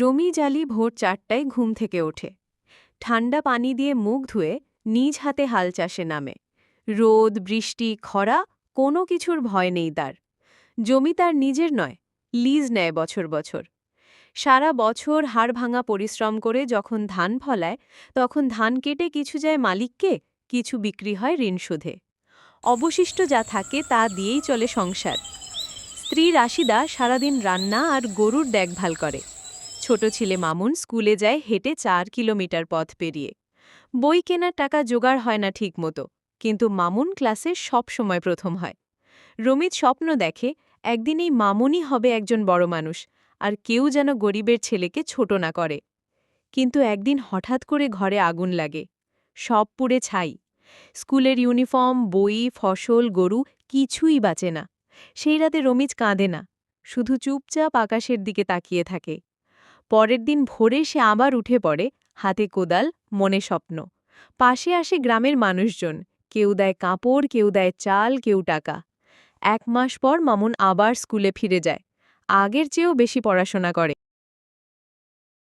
রমিজ আলী ভোর চারটায় ঘুম থেকে ওঠে। ঠান্ডা পানি দিয়ে মুখ ধুয়ে নিজ হাতে হাল চাষে নামে। রোদ, বৃষ্টি, খরা, কোনো কিছুর ভয় নেই তার। জমি তার নিজের নয়, লিজ নেয় বছর বছর। সারা বছর হাড় ভাঙা পরিশ্রম করে যখন ধান ফলায়, তখন ধান কেটে কিছু যায় মালিককে, কিছু বিক্রি হয় ঋণ সুধে অবশিষ্ট যা থাকে তা দিয়েই চলে সংসার। স্ত্রী রাশিদা সারাদিন রান্না আর গরুর দেখভাল করে। ছোট ছেলে মামুন স্কুলে যায় হেঁটে চার কিলোমিটার পথ পেরিয়ে। বই কেনার টাকা জোগাড় হয় না ঠিকমতো, কিন্তু মামুন ক্লাসে সব সময় প্রথম হয়। রমিত স্বপ্ন দেখে একদিন এই মামুনই হবে একজন বড় মানুষ, আর কেউ যেন গরিবের ছেলেকে ছোট না করে। কিন্তু একদিন হঠাৎ করে ঘরে আগুন লাগে। সব পুড়ে ছাই। স্কুলের ইউনিফর্ম, বই, ফসল, গরু কিছুই বাঁচে না। সেই রাতে রমিজ কাঁদে না, শুধু চুপচাপ আকাশের দিকে তাকিয়ে থাকে। পরের দিন ভোরে সে আবার উঠে পড়ে, হাতে কোদাল, মনে স্বপ্ন। পাশে আসে গ্রামের মানুষজন, কেউ দেয় কাপড়, কেউ দেয় চাল, কেউ টাকা। এক মাস পর মামুন আবার স্কুলে ফিরে যায়। আগের চেয়েও বেশি পড়াশোনা করে।